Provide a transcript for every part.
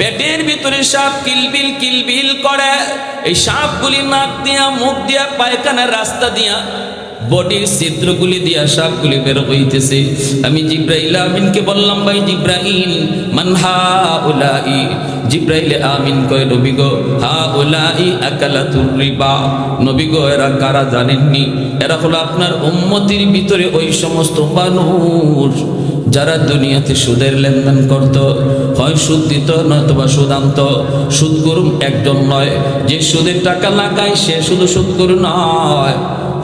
পেটের ভিতরে সাপ কিলবিল কিলবিল করে। এই সাপগুলি নাক দিয়া, মুখ দিয়া, পায়খানার রাস্তা দিয়া, বডির ছিদ্রগুলি দিয়া সাপগুলি বের হইতেছে। আমি জিব্রাইল আমিনকে বললাম, ভাই জিব্রাইল মানহা উলাই জিব্রাইল, আমিন কয়, নবী গো হা উলাই আকালাতুর রিবা। নবী গো, এরা কারা জানেননি? এরা হলো আপনার উম্মতির ভিতরে ওই সমস্ত মানুষ। যারা দুনিয়াতে সুদের লেনদেন করত, হয় সুদ দিত নয়তোবা সুদ আনত। সুদ করুম একজন নয়। যে সুদের টাকা লাগায় সে শুধু সুদ করু নয়।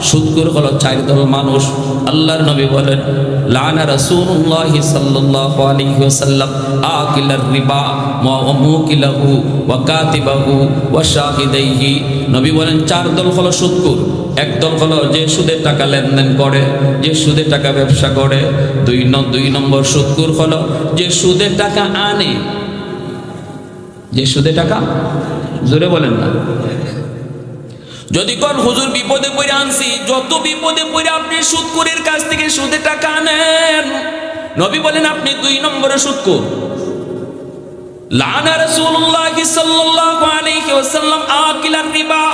সুদকুর হলো চার দল মানুষ। আল্লাহর নবী বলেন, লানা রাসূলুল্লাহ সাল্লাল্লাহু আলাইহি ওয়াসাল্লাম আকিলার রিবা ওয়া মুকিলাহু ওয়া কাতিবাহু, ওয়া শাহিদাইহি। নবী বলেন, চার দল হলো সুদকুর এক দল হলো যে সুদের টাকা লেনদেন করে, যে সুদের টাকা ব্যবসা করে, দুই দুই নম্বর সুদকুর হলো যে সুদের টাকা আনে। যে সুদের টাকা? জোরে বলেন না। যদি কোন হুজুর বিপদে পড়ে আনছি, যত বিপদে পড়ে আপনি সুদকুরের কাছ থেকে সুদে টাকা আনেন। নবী বলেন, আপনি দুই নম্বরে সুদকুর লানা রাসূলুল্লাহ সাল্লাল্লাহু আলাইহি ওয়াসাল্লাম, আকিলার রিবা।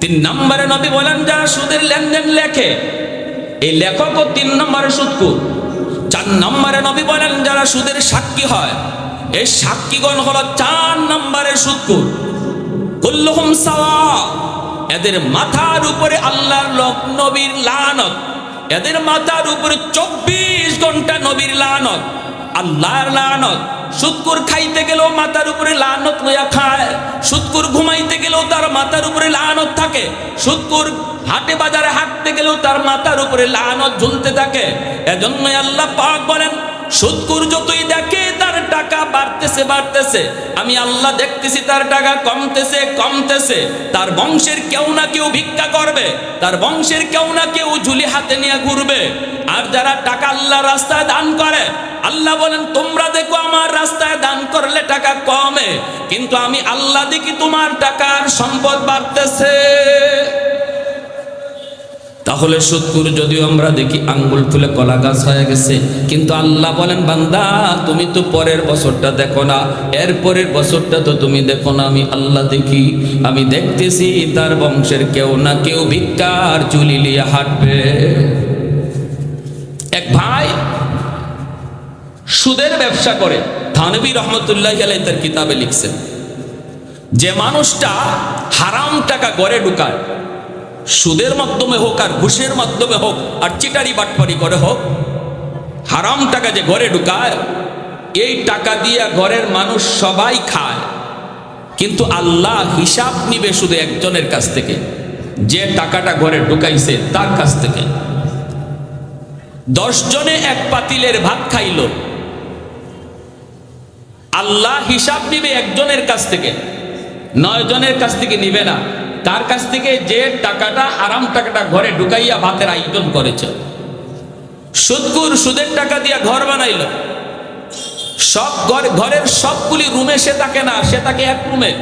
তিন নম্বরে নবী বলেন যারা সুদের লেনদেন লেখে, এই লেখকও তিন নম্বরে সুদকুর চার নম্বরে নবী বলেন, যারা সুদের সাক্ষী হয়, এই সাক্ষীগণ হলো চার নম্বরের সুদকুর কুল্লুহুম সাওয়া, এদের মাথার উপরে আল্লাহর লোক নবীর লানত, এদের মাথার উপরে চব্বিশ ঘণ্টা নবীর লানত। আল্লাহর লানত। সুদকুর খাইতে গেলেও মাথার উপরে লানত লইয়া খায়। সুদকুর ঘুমাইতে গেলেও তার মাথার উপরে লানত থাকে। সুদকুর হাটে বাজারে হাঁটতে গেলেও তার মাথার উপরে লানত ঝুলতে থাকে। এজন্যই আল্লাহ পাক বলেন সুদকুর যতই দেখে তার টাকা বাড়তেছে বাড়তেছে। আমি আল্লাহ দেখতেছি তার টাকা কমতেছে কমতেছে। তার বংশের কেউ না কেউ ভিক্ষা করবে। তার বংশের কেউ না কেউ ঝুলি হাতে নিয়ে ঘুরবে। আর যারা টাকা আল্লাহ রাস্তায় দান করে আল্লাহ বলেন, তোমরা দেখো আমার রাস্তায় দান করলে টাকা কমে, কিন্তু আমি আল্লাহ দেখি তোমার টাকার সম্পদ বাড়তেছে। তাহলে সুদকুর যদিও আমরা দেখি আঙ্গুল ফুলে কলা গাছ হয়ে গেছে, কিন্তু আল্লাহ বলেন, বান্দা, তুমি তো পরের বছরটা দেখো না, এর পরের বছরটা তো তুমি দেখো না, আমি আল্লাহ দেখি, আমি দেখতেছি তার বংশের কেউ না কেউ ভিক্ষার চুলি লিয়ে হাঁটবে। এক ভাই সুদের ব্যবসা করে। থানবী রহমতুল্লাহ আলাই তার কিতাবে লিখছেন, যে মানুষটা হারাম টাকা গড়ে ঢুকায়, সুদের মাধ্যমে হোক আর ঘুষের মাধ্যমে হোক আর চিটারি বাটপারি করে হোক, হারাম টাকা যে ঘরে ঢুকায়, এই টাকা দিয়ে ঘরের মানুষ সবাই খায়। কিন্তু আল্লাহ হিসাব নিবে শুধু একজনের কাছ থেকে, যে টাকাটা ঘরে ঢুকাইছে তার কাছ থেকে। দশ জনে এক পাতিলের ভাত খাইল আল্লাহ হিসাব নিবে একজনের কাছ থেকে নয় জনের কাছ থেকে নিবে না। তার কাছ থেকে যে টাকাটা হারাম টাকাটা ঘরে ঢুকাইয়া ভাতের আয়োজন করেছে। সুদকুর সুদের টাকা দিয়া ঘর বানাইল। সব ঘর ঘরের সবগুলি রুমে সে থাকে না, সে থাকে এক রুমে।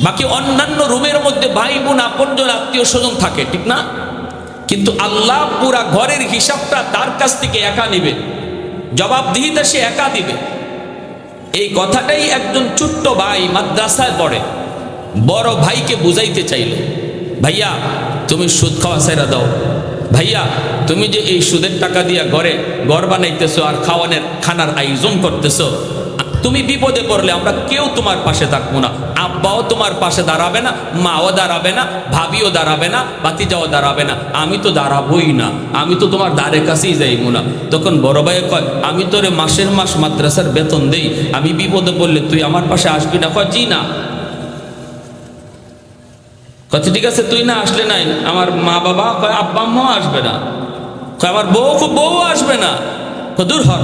বাকি অন্যান্য রুমের মধ্যে ভাই বোন আপনজন আত্মীয় স্বজন থাকে, ঠিক না? কিন্তু আল্লাহ পুরা ঘরের হিসাবটা তার কাছ থেকে একা নিবে। জবাবদিহিতা সে একা দিবে। এই কথাটাই একজন ছোট্ট ভাই মাদ্রাসায় পড়ে। বড় ভাইকে বুঝাইতে চাইল, ভাইয়া, তুমি সুদ খাওয়া সেরা দাও। ভাইয়া, তুমি যে এই সুদের টাকা দিয়া ঘরে ঘর বানাইতেছো আর খাওয়ানের, খানার আয়োজন করতেছো তুমি বিপদে পড়লে আমরা কেউ তোমার পাশে থাকব না। আব্বাও তোমার পাশে দাঁড়াবে না, মাও দাঁড়াবে না, ভাবিও দাঁড়াবে না বাতিজাও দাঁড়াবে না। আমি তো দাঁড়াবোই না, আমি তো তোমার দ্বারের কাছেই যাইবো না। তখন বড় ভাই কয়, আমি তোরে মাসের মাস মাদ্রাসার বেতন দেই, আমি বিপদে পড়লে তুই আমার পাশে আসবি না? কয়, জি না। কথা ঠিক আছে, তুই না আসলে নাই। আমার মা বাবা কয়, আব্বা আম্মাও আসবে না। কয়, আমার বউ, খুব বউ আসবে না। কয়, দূর হর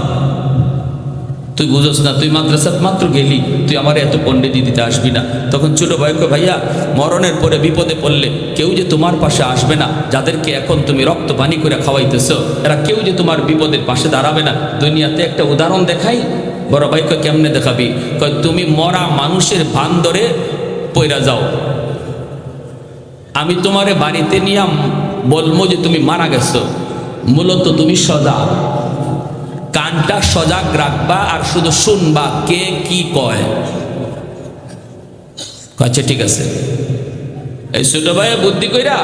তুই বুঝোস না, তুই মাদ্রাসাত মাত্র গেলি, তুই আমার এত পণ্ডিতি দিতে আসবি না। তখন ছোট ভাইকে ভাইয়া, মরণের পরে বিপদে পড়লে কেউ যে তোমার পাশে আসবে না, যাদেরকে এখন তুমি রক্ত পানি করে খাওয়াইতেছ, এরা কেউ যে তোমার বিপদের পাশে দাঁড়াবে না। দুনিয়াতে একটা উদাহরণ দেখাই, বড় ভাই কয়, কেমনে দেখাবি? কয়, তুমি মরা মানুষের ভান ধরে পয়রা যাও। আমি তোমারে বাড়িতে নিয়ে বলব যে তুমি মারা গেছো। মূলত তুমি সদা কানটা সজাগ রাখবা আর শুধু শুনবা কে কি কয়। আচ্ছা ঠিক আছে। এই ছোট ভাই বুদ্ধি কইরা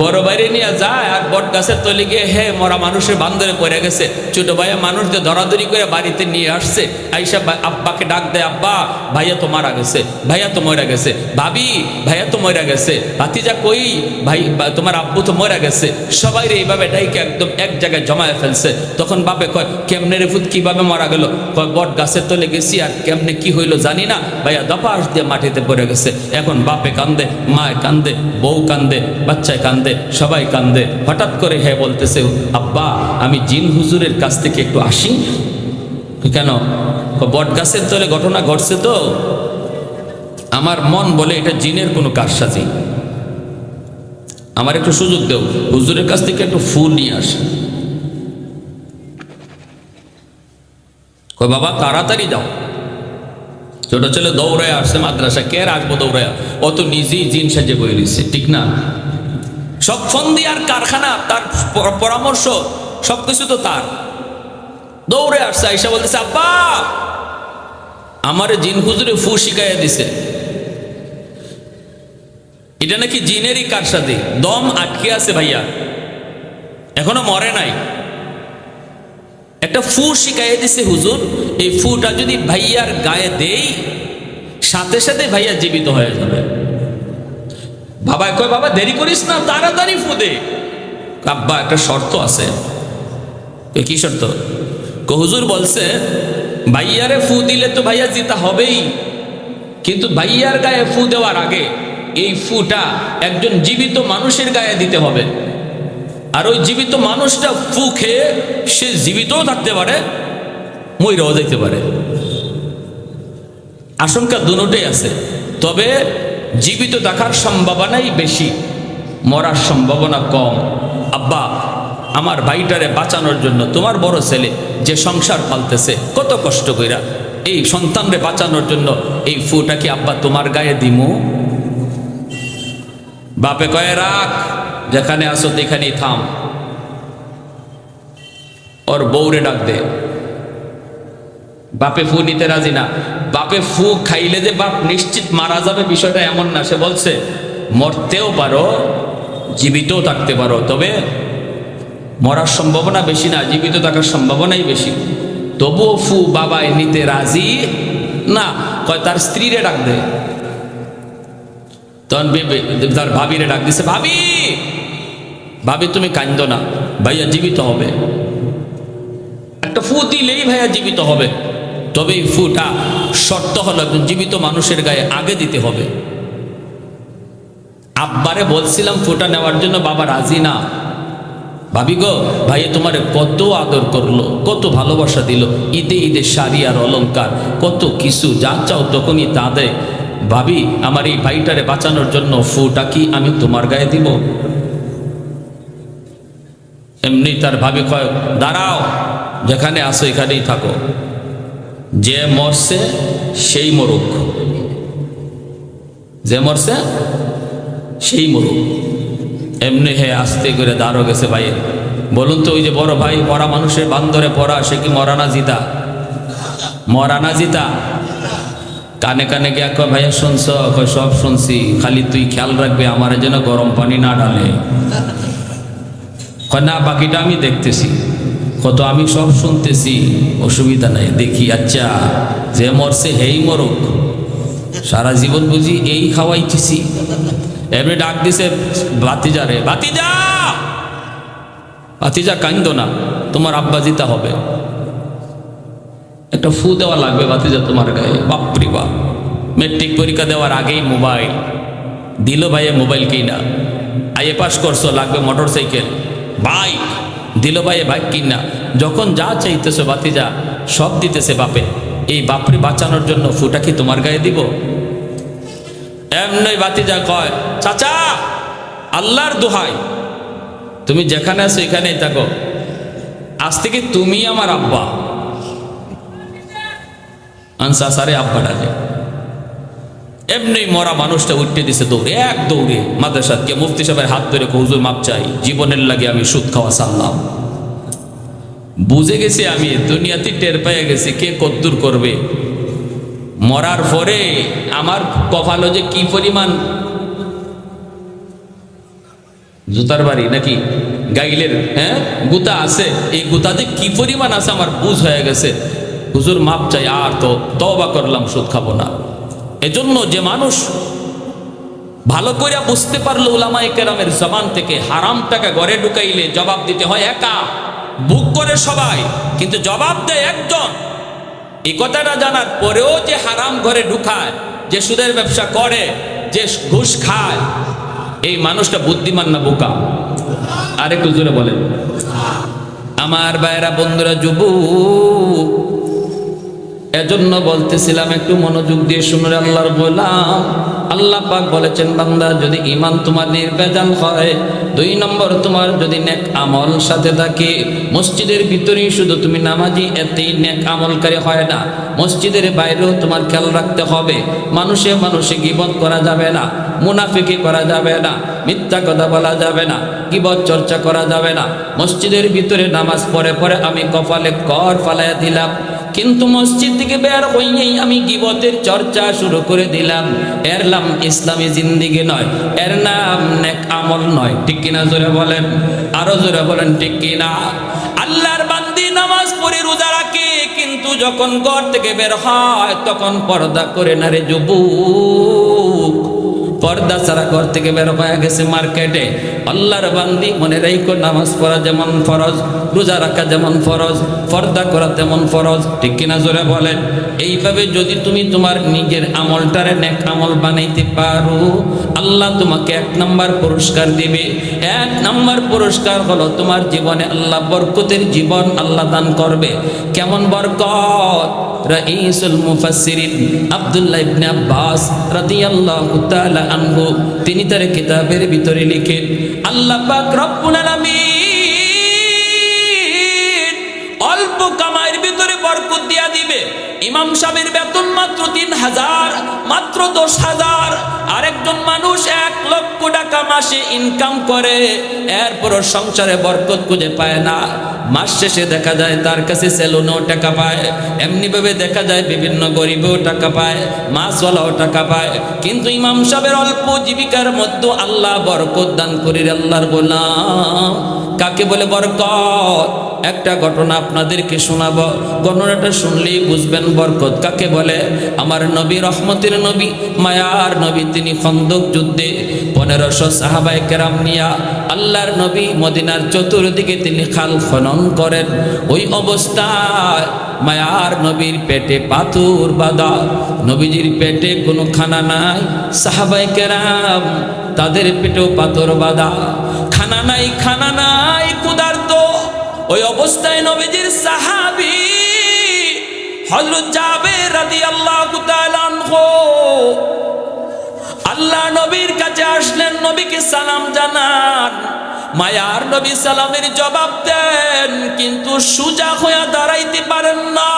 বড় বাইরে নিয়ে যায় আর বট গাছের তলে গিয়ে হে মরা মানুষের বান্দরে পড়ে গেছে। ছোট ভাইয়া মানুষদের ধরাধরি করে বাড়িতে নিয়ে আসছে। আইসা আব্বাকে ডাক দেয়, আব্বা, ভাইয়া তো মারা গেছে, ভাইয়া তো মরা গেছে। ভাবি, ভাইয়া তো মরা গেছে। ভাতিজা কই? ভাই তোমার আব্বু তো মরা গেছে। সবাই এইভাবে ডাইকে একদম এক জায়গায় জমায়ে ফেলছে। তখন বাপে কয়, কেমনে রে ফুত কীভাবে মারা গেল? কয়, বট গাছের তলে গেছি আর কেমনে কি হইল জানি না। ভাইয়া দপাস দিয়ে মাটিতে পড়ে গেছে। এখন বাপে কান্দে, মায় কান্দে, বউ কান্দে, বাচ্চায় কান্দে। সবাই কান্দে। হঠাৎ করে হ্যাঁ বলতেছে, আব্বা, আমি জিন হুজুরের কাছ থেকে একটু আসি? কেন? বট গাছের তলে ঘটনা ঘটছে তো। আমার মন বলে এটা জিনের কোনো কারসাজি। আমার একটু সুযোগ দেও, হুজুরের কাছ থেকে একটু ফুল নিয়ে আসি। কই বাবা, তাড়াতাড়ি যাও। ছোট ছেলে দৌড়ায় আসছে মাদ্রাসা কে আসব দৌড়ায়? অত নিজেই জিন সাজে বই ঠিক না? সব ফন্দি আর কারখানা, তার পরামর্শ সব কিছু তো তার। দৌড়ে আসছে, আইসা বলতেছে, আব্বা, আমারে জিন হুজুরে ফু শিখাইয়া দিছে। এটা নাকি জিনেরই কার সাথে দম আটকে আছে ভাইয়া, এখনও মরে নাই। একটা ফু শিখাইয়ে দিছে হুজুর, এই ফুটা যদি ভাইয়ার গায়ে দেই, সাথে সাথে ভাইয়া জীবিত হয়ে যাবে। বাবা কয় বাবা দেরি করিস না তাড়াতাড়ি ফু দে আব্বা একটা শর্ত আছে। কি শর্ত? কই, হুজুর বলছে ভাইয়ারে ফু দিলে তো ভাইয়া জিতা হবেই। কিন্তু ভাইয়ার গায়ে ফু দেওয়ার আগে এই ফুটা একজন জীবিত মানুষের গায়ে দিতে হবে। আর ওই জীবিত মানুষটা ফু খেয়ে সে জীবিতও থাকতে পারে মইরাও যেতে পারে। আশঙ্কা দুটোই আছে। তবে জীবিত দেখার সম্ভাবনাই বেশি, মরার সম্ভাবনা কম। আব্বা, আমার ভাইটারে বাঁচানোর জন্য তোমার বড় ছেলে যে সংসার পালতেছে, কত কষ্ট কইরা। এই সন্তানরে বাঁচানোর জন্য এই ফুটা কি আব্বা তোমার গায়ে দিমু? বাপে কয়ে, রাখ, যেখানে আসো সেখানেই থাম। ওর বউরে ডাক দে। বাপে ফু নিতে রাজি না। বাপে ফু খাইলে যে বাপ নিশ্চিত মারা যাবে, বিষয়টা এমন না। সে বলছে, মরতেও পারো, জীবিতও থাকতে পারো, তবে মরার সম্ভাবনা বেশি না, জীবিত থাকার সম্ভাবনাই বেশি। তবুও ফু বাবাই নিতে রাজি না। কয়, তার স্ত্রীরে ডাক দে। তখন তার ভাবিরে ডাক দিছে, ভাবি ভাবি, তুমি কান্দ না। ভাইয়া জীবিত হবে। একটা ফু দিলেই ভাইয়া জীবিত হবে। তবে এই ফুটা শর্ত হলো একজন জীবিত মানুষের গায়ে আগে দিতে হবে। আব্বারে বলছিলাম ফুটা নেওয়ার জন্য বাবা রাজি না। ভাবি গো, ভাইয়া তোমার কত আদর করল, কত ভালোবাসা দিল, ঈদে ঈদে শাড়ি আর অলংকার, কত কিছু, যা চাও তখনই তা দেয়। ভাবি, আমার এই ভাইটারে বাঁচানোর জন্য ফুটা কি আমি তোমার গায়ে দিব? এমনি তার ভাবি কয়, দাঁড়াও, যেখানে আসো এখানেই থাকো। যে মরছে, সেই মরুক। যে মরছে, সেই মরুক। এমনি হে আস্তে করে দাঁড়ো গেছে ভাইয়ের বলুন তো ওই যে বড় ভাই মরা মানুষের বান্দরে পড়া, সে কি মরানা জিতা? মরানা জিতা? কানে কানে গিয়া কয়, ভাইয়া শুনছ? কয়, সব শুনছি। খালি তুই খেয়াল রাখবি, আমার যেন গরম পানি না ডালে কয়, না, বাকিটা আমি দেখতেছি। কত আমি সব শুনতেছি, অসুবিধা নাই, দেখি আচ্ছা যে মরছে হেই মরুক। সারা জীবন বুঝি এই খাওয়াইতেছি। এমনি ডাক দিছে বাতিজা রে বাতিজা বাতিজা কান্দ না, তোমার আব্বা জিতা হবে। একটা ফু দেওয়া লাগবে বাতিজা তোমার গায়ে, বাপরি বাপ। মেট্রিক পরীক্ষা দেওয়ার আগেই মোবাইল দিল ভাইয়ে মোবাইল কিনা। আইএ পাস করছ, লাগবে মোটর সাইকেল বাইক দিল ভাইয়ে বাইক কিনা। যখন যা চাইতেছো বাতিজা, সব দিতেছে বাপে। এই বাপরে বাঁচানোর জন্য ফুটা কি তোমার গায়ে দিব? এমনি বাতিজা কয়, চাচা, আল্লাহর দোহাই। তুমি যেখানে আছো এখানেই থাকো। আজ থেকে তুমি আমার আব্বা। আনসা সারে আব্বা ডাকে। এমনি মরা মানুষটা উঠতে দিছে দৌড়ে, এক দৌড়ে মাদ্রাসাদকে মুফতি সাহেবের হাত ধরে হুজুর মাপ চাই, জীবনের লাগে আমি সুদ খাওয়া সারলাম। বুঝে গেছি আমি, দুনিয়াতে টের পেয়ে গেছি, কে কদ্দুর করবে? মরার পরে আমার কপালো যে কি পরিমাণ? জুতার বাড়ি নাকি? গাইলের হ্যাঁ? গুতা আছে, এই গুতাতে কি পরিমাণ আছে আমার বুঝ হয়ে গেছে। হুজুর মাপ চাই, আর তো তবা করলাম, সুদ খাব না। এজন্য যে মানুষ ভালো করে বুঝতে পারল উলামায়ে কেরামের জবান থেকে হারাম টাকা ঘরে ঢুকাইলে জবাব দিতে হয় একা, বুক করে সবাই, কিন্তু জবাব দেয় একজন। এই কথাটা জানার পরেও যে হারাম ঘরে ঢুকায়, যে সুদের ব্যবসা করে, যে ঘুষ খায়, এই মানুষটা বুদ্ধিমান না বোকা? আরেকটু জোরে বলেন। আমার ভাইয়েরা, বন্ধুরা, যুবক এজন্য বলতেছিলাম, একটু মনোযোগ দিয়ে শুনে আল্লাহর বললাম আল্লাহ পাক বলেছেন, বান্দা, যদি ইমান তোমার নির্বেজাল হয় দুই নম্বর, তোমার যদি নেক আমল সাথে থাকে, মসজিদের ভিতরেই শুধু তুমি নামাজি এতেই নেক আমলকারী হয় না। মসজিদের বাইরেও তোমার খেয়াল রাখতে হবে, মানুষে মানুষে গিবত করা যাবে না, মুনাফিকি করা যাবে না, মিথ্যা কথা বলা যাবে না, গিবত চর্চা করা যাবে না। মসজিদের ভিতরে নামাজ পড়ে পড়ে আমি কপালে কর ফালাইয়া দিলাম, কিন্তু মসজিদ থেকে বের হইয়েই আমি গিবতের চর্চা শুরু করে দিলাম। এর নাম ইসলামী জিন্দিগি নয়, এর নাম নেক আমল নয়, ঠিক কিনা জোরে বলেন? আরও জোরে বলেন, ঠিক কিনা? আল্লাহর বান্দি নামাজ পড়ে রোজা রাখে, কিন্তু যখন ঘর থেকে বের হয়, তখন পর্দা করে না রে যুবক। পর্দা ছাড়া ঘর থেকে বের হয়ে গেছে মার্কেটে। আল্লাহর বান্দি মনে রাইকো নামাজ পড়া যেমন ফরজ, রোজা রাখা যেমন ফরজ, পর্দা করা তেমন ফরজ, ঠিক কিনা জোরে বলেন? এইভাবে যদি তুমি তোমার নিজের আমলটারে নেক আমল বানাইতে পারো, আল্লাহ তোমাকে এক নাম্বার পুরস্কার দিবে। এক নাম্বার পুরস্কার হলো তোমার জীবনে আল্লাহ বরকতের জীবন আল্লাহ দান করবে। কেমন বরকত? রাইসুল মুফাসসিরিন আব্দুল্লাহ ইবনে আব্বাস রাদিয়াল্লাহু তাআলা আনহু, তিনি তার কিতাবের ভিতরে লিখেন আল্লাহ পাক রব্বুল আলামিন ইমাম সাহেবের বেতন মাত্র তিন হাজার, মাত্র দশ হাজার। আরেকজন মানুষ এক লক্ষ টাকা মাসে ইনকাম করে এরপর সংসারে বরকত খুঁজে পায় না। মাস শেষে দেখা যায় তার কাছে সেলুনও টাকা পায় এমনিভাবে দেখা যায় বিভিন্ন গরিবেও টাকা পায়, মাছওয়ালাও টাকা পায়। কিন্তু ইমাম সাহেবের অল্প জীবিকার মধ্যে আল্লাহ বরকত দান করি আল্লাহর গোলাম। কাকে বলে বরকত? একটা ঘটনা আপনাদেরকে শোনাবো। ঘটনাটা শুনলেই বুঝবেন বরকত। কাকে বলে? আমার নবী, রহমতের নবী, মায়ার নবী, তিনি খন্দক যুদ্ধে পনেরোশো সাহাবাই কেরাম নিয়া আল্লাহর নবী মদিনার চতুর্দিকে তিনি খাল খনন করেন। ওই অবস্থায় মায়ার নবীর পেটে পাথর বাঁধা। নবীজির পেটে কোনো খানা নাই। সাহাবাই কেরাম তাদের পেটেও পাথর বাঁধা। খানা নাই খানা নাই ক্ষুধার্ত ওই অবস্থায় নবীজির সাহাবি হযরত জাবের তাআলা আনহু, আল্লাহ নবীর কাছে আসলেন, নবীকে সালাম জানান। মায়ার নবী সালামের জবাব দেন, কিন্তু সুজা হইয়া দাঁড়াইতে পারেন না।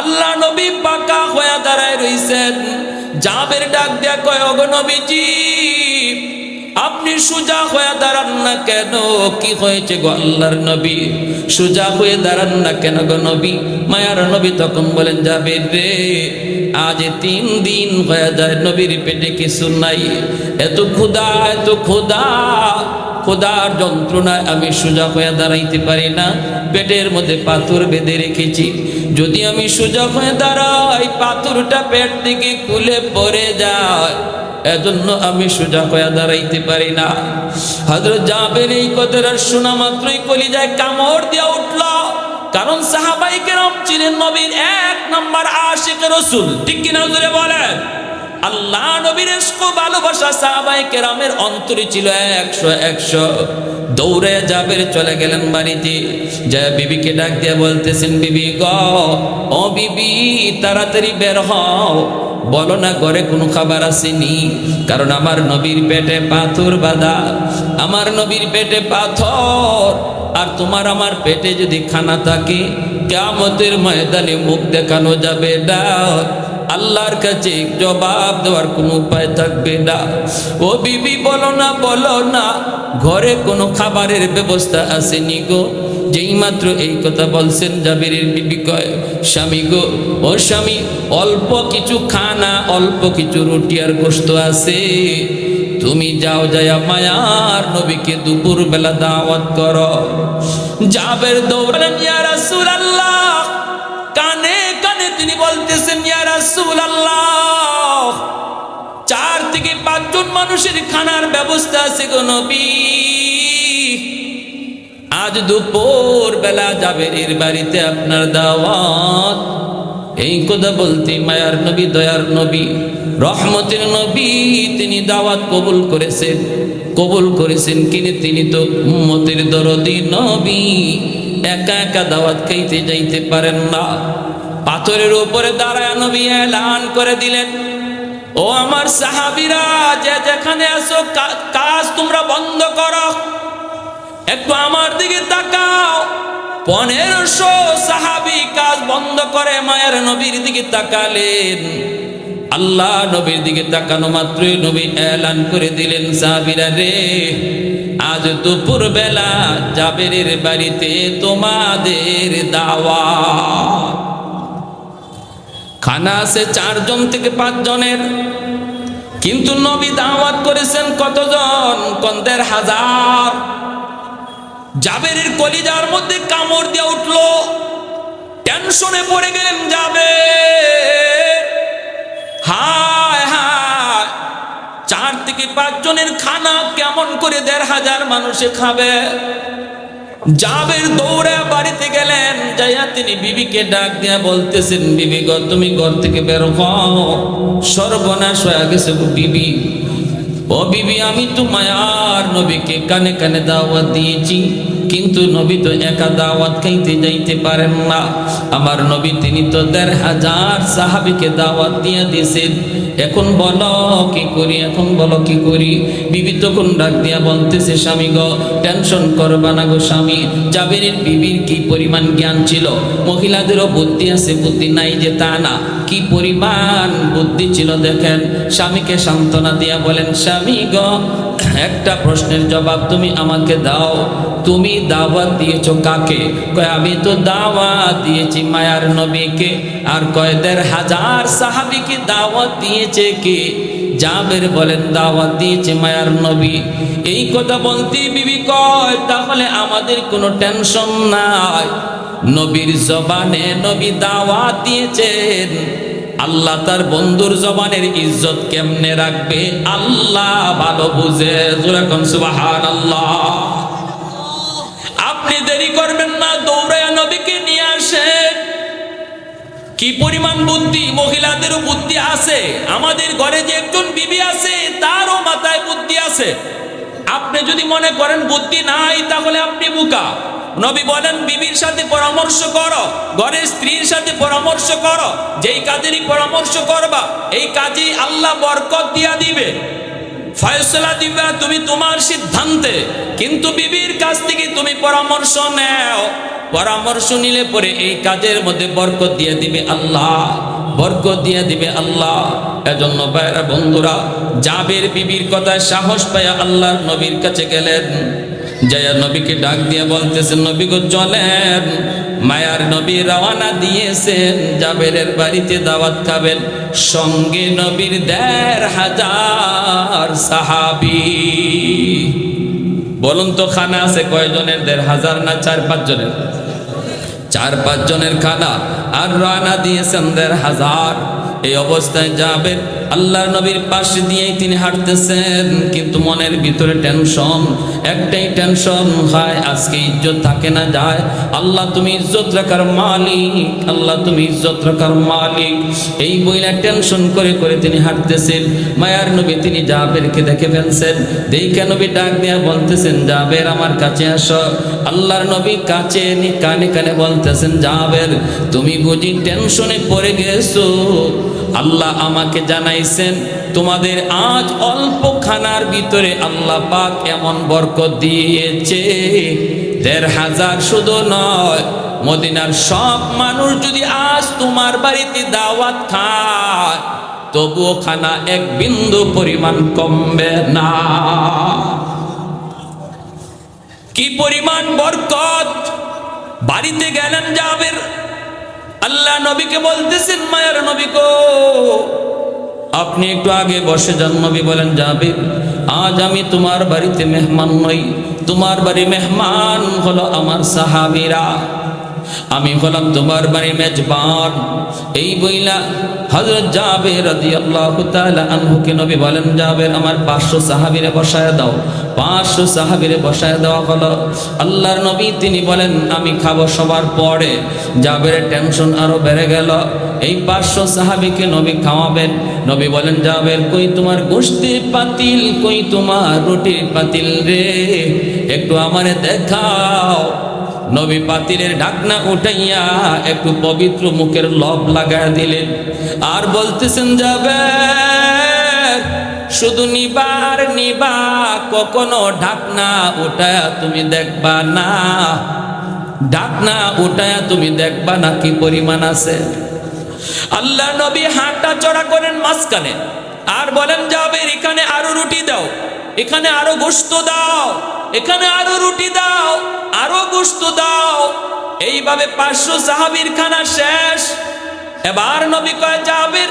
আল্লাহ নবী পাকা হইয়া দাঁড়ায় রইছেন। জাবের ডাক দেয়া কয় অগ নবীজি আপনি সুজা হয়ে দাঁড়ান না কেন? কি হয়েছে গো আল্লাহর নবী? সুজা হয়ে দাঁড়ান না কেন গো নবী? মায়ার নবী তখন বলেন, যাবে রে, আজ তিন দিন হয়ে যায় নবীর পেটে কিছু নাই। এত ক্ষুদা এত ক্ষুদা খোদার যন্ত্রণায় আমি সোজা হয়ে দাঁড়াইতে পারি না। পেটের মধ্যে পাথর বেঁধে রেখেছি। যদি আমি সোজা হয়ে দাঁড়াই, পাথরটা পেট থেকে খুলে পড়ে যায়। এজন্য আমি সোজা হয়ে দাঁড়াইতে পারি না। হজরত জাবের এই কথাটা শোনা মাত্রই কলিজায় কামড় দিয়া উঠল। কারণ সাহাবাই কেরম ছিলেন নবীর এক নম্বর আশিক রসুল। ঠিক কিনা জুড়ে বলেন? আল্লাহ নবীর ভালোবাসা সাহাবাই কেরামের অন্তরে ছিল একশো একশো। দৌড়ে যাবের চলে গেলেন বাড়িতে। যা বিবিকে ডাক দিয়ে বলতেছেন, বিবি গ, ও বিবি, তাড়াতাড়ি বের হও। বলো না ঘরে কোনো খাবার আসেনি। কারণ আমার নবীর পেটে পাথর বাঁধা, আমার নবীর পেটে পাথর। আর তোমার আমার পেটে যদি খানা থাকে কেমতের ময়দানে মুখ দেখানো যাবে না। আল্লাহর কাছে জবাব দেওয়ার কোনো উপায় থাকবে না। ও বিবি, বলো না বলো না, ঘরে কোনো খাবারের ব্যবস্থা আসেনি গো। যেই মাত্র এই কথা বলছেন জাবিরের বিবি কয়, স্বামী গো, ও স্বামী, অল্প কিছু খানা, অল্প কিছু রুটি আর গোস্ত আছে। তুমি যাও যায়া মায়ার নবীকে দুপুর বেলা দাওয়াত করো। জাবের দৌড়ান ইয়া রাসূলুল্লাহ। কানে কানে তিনি বলতেছেন, ইয়া রাসূলুল্লাহ, চার থেকে পাঁচজন মানুষের খানার ব্যবস্থা আছে গো নবী। আজ দুপুর বেলা জাবেরের বাড়িতে আপনার দাওয়াত। এই কথা বলতে মায়ার নবী, দয়ার নবী, রহমতের নবী তিনি দাওয়াত কবুল করেছেন। কবুল করেছেন কিনে তিনি তো উম্মতের দরদি নবী। একা একা দাওয়াত খাইতে যাইতে পারেন না। পাথরের উপরে দাঁড়ায় নবী এলান করে দিলেন। ও আমার সাহাবিরা, যে যেখানে আসো কাজ তোমরা বন্ধ করো। একটু আমার দিকে তাকাও। পনেরোশো সাহাবি কাজ বন্ধ করে মায়ের নবীর দিকে তাকালেন। আল্লাহ নবীর দিকে তাকানো মাত্রই নবী এলান করে দিলেন, সাহাবিরা রে, আজ দুপুর বেলা জাবেরের বাড়িতে তোমাদের দাওয়া খানা আছে চারজন থেকে পাঁচজনের। কিন্তু নবী দাওয়াত করেছেন কতজন? কন্দের হাজার। জাবেরের কলিজার মধ্যে কামড় দিয়ে উঠল। টেনশনে পড়ে গেলেন যাবে হায় হায়। চার থেকে পাঁচ জনের খানা কেমন করে দেড় হাজার মানুষে খাবে? জাবের দৌড়ে বাড়িতে গেলেন তিনি বিবিকে ডাক দিয়া বলতেছেন, বিবি তুমি ঘর থেকে সর্বনাশ হয়ে গেছে বিবি। ও বিবি আমি তো মায়ার নবীকে কানে কানে দাওয়াত দিয়েছি। কিন্তু নবী তো একা দাওয়াত খাইতে যাইতে পারেন না। আমার নবী তিনি তো দেড় হাজার সাহাবিকে দাওয়াত দিয়ে দিয়েছেন। এখন বলো কি করি, এখন বলো কি করি? বিবি তখন ডাক দিয়া বলতেছে, স্বামী গো টেনশন করবা না গো স্বামী। জাবেরের বিবির কি পরিমাণ জ্ঞান ছিল? মহিলাদেরও বুদ্ধি আছে, বুদ্ধি নাই যে তা না। কি পরিমাণ বুদ্ধি ছিল দেখেন। স্বামীকে সান্ত্বনা দিয়া বলেন, স্বামী গ, একটা প্রশ্নের জবাব তুমি আমাকে দাও। তুমি দাওয়াত দিয়েছ কাকে? কয়, আমি তো দাওয়াত দিয়েছি মায়ার নবীকে। আর কয়, দেড় হাজার সাহাবিকে দাওয়াত দিয়েছে কে? জাবের বলেন, দাওয়াত দিয়েছে মায়ার নবী। এই কথা বলতে বিবি কয়, তাহলে আমাদের কোনো টেনশন নাই। নবীর জবানে নবী দাওয়াত দিয়েছেন। আল্লাহ তার বন্ধুর জবানের ইজ্জত কেমনে রাখবে? আল্লাহ ভালো বুঝে। সুবাহান আল্লাহ আপনি দেরি করবেন না দৌড়ায় নবীকে নিয়ে আসেন। কি পরিমাণ বুদ্ধি, মহিলাদেরও বুদ্ধি আছে। আমাদের ঘরে যে একজন বিবি আছে, তারও মাথায় বুদ্ধি আছে। আপনি যদি মনে করেন বুদ্ধি নাই, তাহলে আপনি বুকা। নবী বলেন, বিবির সাথে পরামর্শ করো, ঘরের স্ত্রীর সাথে পরামর্শ করো, যেই কাজেরই পরামর্শ করবা, এই কাজেই আল্লাহ বরকত দিয়া দিবে। ফয়সলা দিবা তুমি তোমার সিদ্ধান্তে। কিন্তু বিবির কাছ থেকে তুমি পরামর্শ নেও। পরামর্শ নিলে পরে এই কাজের মধ্যে বরকত দিয়ে দিবে আল্লাহ, বরকত দিয়ে দিবে আল্লাহ। এজন্য ভাইরা বন্ধুরা, জাবের বিবির কথায় সাহস পায় আল্লাহর নবীর কাছে গেলেন। জয়া নবীকে ডাক দিয়ে বলতেছেন নবী গো, চলেন। মায়ার নবী রওনা দিয়েছেন, জাবেরের বাড়িতে দাওয়াত খাবেন। সঙ্গে নবীর দেড় হাজার সাহাবি। বলুন তো, খানা আছে কয়জনের? দেড় হাজার না চার পাঁচ জনের? চার পাঁচ জনের খানা। আর রানা দিয়েছেন দেড় হাজার। এই অবস্থায় যাবেন। আল্লাহ নবীর পাশে দিয়েই তিনি হাঁটতেছেন, কিন্তু মনের ভিতরে টেনশন, একটাই টেনশন, হয়, আজকে ইজ্জত থাকে না, যায়। আল্লাহ তুমি ইজ্জত রাখার মালিক, আল্লাহ তুমি ইজ্জত রাখার মালিক। এই বইলা টেনশন করে করে তিনি হাঁটতেছেন। মায়ার নবী তিনি জাবেরকে দেখে ফেলছেন। দেখে নবী ডাক দিয়া বলতেছেন, জাবের, আমার কাছে আসো। আল্লাহর নবী কাছে কানে কানে বলতেছেন, জাবের, তুমি বুঝি টেনশনে পড়ে গেছো? আল্লাহ আমাকে জানাইছেন, তোমাদের আজ অল্প খানার ভিতরে আল্লাহ পাক এমন বরকত দিয়েছে। দেড় হাজার শুধু নয়, মদিনার সব মানুষ যদি আজ তোমার বাড়িতে দাওয়াত খায়, তবুও খানা এক বিন্দু পরিমাণ কমবে না। কি পরিমাণ বরকত? বাড়িতে গেলেন জাবের। আল্লাহ নবীকে বলতেছেন, মায়ের নবী গো, আপনি একটু আগে বসে যান। নবী বলেন যাবে আজ আমি তোমার বাড়িতে মেহমান নই। তোমার বাড়ি মেহমান হলো আমার সাহাবীরা। আমি হলাম তোমার বাড়ি মেজবান। এই বইলা হযরত জাবের রাদিয়াল্লাহু তাআলা আনহুকে নবী বলেন, জাবের, আমার 500 সাহাবীরে বসায় দাও। 500 সাহাবীরে বসায় দেওয়া হলো। আল্লাহর নবী তিনি বলেন, আমি খাব সবার পরে। জাবের টেনশন আরও বেড়ে গেল। এই 500 সাহাবীকে নবী খাওয়াবেন। নবী বলেন, জাবের, কই তোমার গোশতের পাতিল? কই তোমার রুটির পাতিল রে? একটু আমারে দেখাও। নবী পাতিলের ঢাকনা উঠাইয়া একটু পবিত্র মুখের লব লাগায় দিলেন। আর বলতেছেন, যাবে? শুধু নিবার নিবা, কখনো ঢাকনা উঠায়া তুমি দেখবা না। ঢাকনা উঠায়া তুমি দেখবা না, কি পরিমাণ আছে? আল্লাহ নবী হাঁটা চড়া করেন মাঝখানে। আর বলেন, যাবে, এখানে আরও রুটি দাও, এখানে আরও গোস্ত দাও, এখানে আরও রুটি দাও। আরও গোস্ত দাও। এইভাবে পাঁচশো সাহাবির খানা শেষ। এবার নবী কয়, জাবির,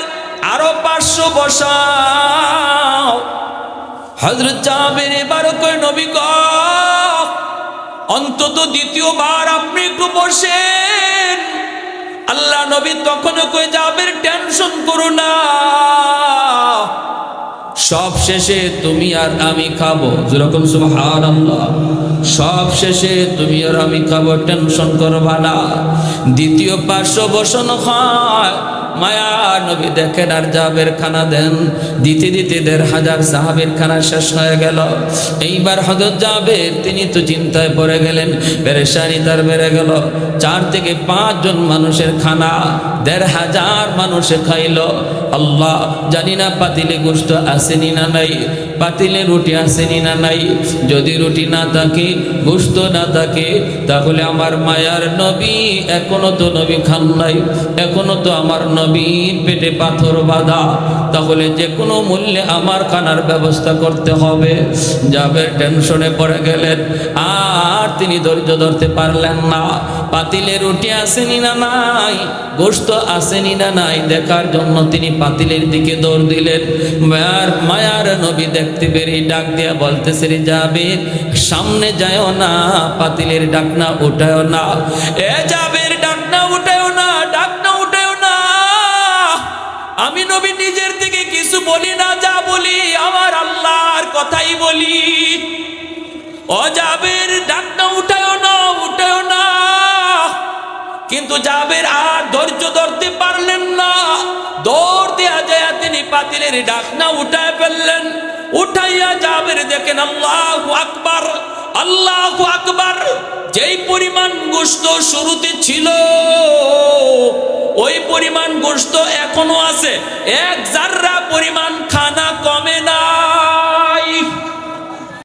আরও পাঁচশো বসাও। হজরত জাবির এবারও কয়, নবী কয় অন্তত দ্বিতীয়বার আপনি একটু বসেন। আল্লাহ নবী তখনও কই যাবের টেনশন করো না। সব শেষে তুমি আর আমি খাব। যেরকম সুবহান আল্লাহ সব শেষে তুমি আর আমি খাব টেনশন করবা না। দ্বিতীয় পার্শ্ব বসন হয়। মায়া নবী দেখেন আর জাবের খানা দেন। দিতে দিতে দেড় হাজার সাহাবের খানা শেষ হয়ে গেল। এইবার হজরত জাবের, তিনি তো চিন্তায় পড়ে গেলেন, পেরেশানি তার বেড়ে গেল। চার থেকে পাঁচজন মানুষের খানা, দেড় হাজার মানুষে খাইল। আল্লাহ জানি না পাতিলে গোস্ত আসেনি না নাই। পাতিলে রুটি আসেনি না নাই? যদি রুটি না থাকে গোস্ত না থাকে, তাহলে আমার মায়ার নবী এখনও তো নবী খান নাই। এখনও তো আমার নবীর পেটে পাথর বাঁধা। তাহলে যে কোনো মূল্যে আমার খানার ব্যবস্থা করতে হবে। যাবে টেনশনে পড়ে গেলেন, আর তিনি ধৈর্য ধরতে পারলেন না। পাতিলে রুটি আসেনি না নাই গোস্ত আসেনি না নাই। দেখার জন্য তিনি পাতিলের দিকে দৌড় দিলেন। মায়ার মায়ার নবী দেখতে পেরে ডাক দিয়া বলতেছে, রে যাবে, সামনে যায়ও না, পাতিলের ডাকনা উঠায়ও না। এ যাবের ডাকনা উঠায়ও না ডাকনা উঠায়ও না। আমি নবী নিজের থেকে কিছু বলি না, যা বলি, আমার আল্লাহর কথাই বলি। অজাবের ডাকনা উঠায়ও না উঠায়ও না। কিন্তু জাবের আর ধৈর্য ধরতে পারলেন না। দৌড় দেয়া যায়, তিনি পাতিলের ডাকনা উঠায় ফেললেন। উঠাইয়া যাবের দেখেন আল্লাহ আকবার আল্লাহ আকবার। যেই পরিমাণ গোস্ত শুরুতে ছিল, ওই পরিমাণ গোস্ত এখনও আছে। এক জাররা পরিমাণ খানা কমে না।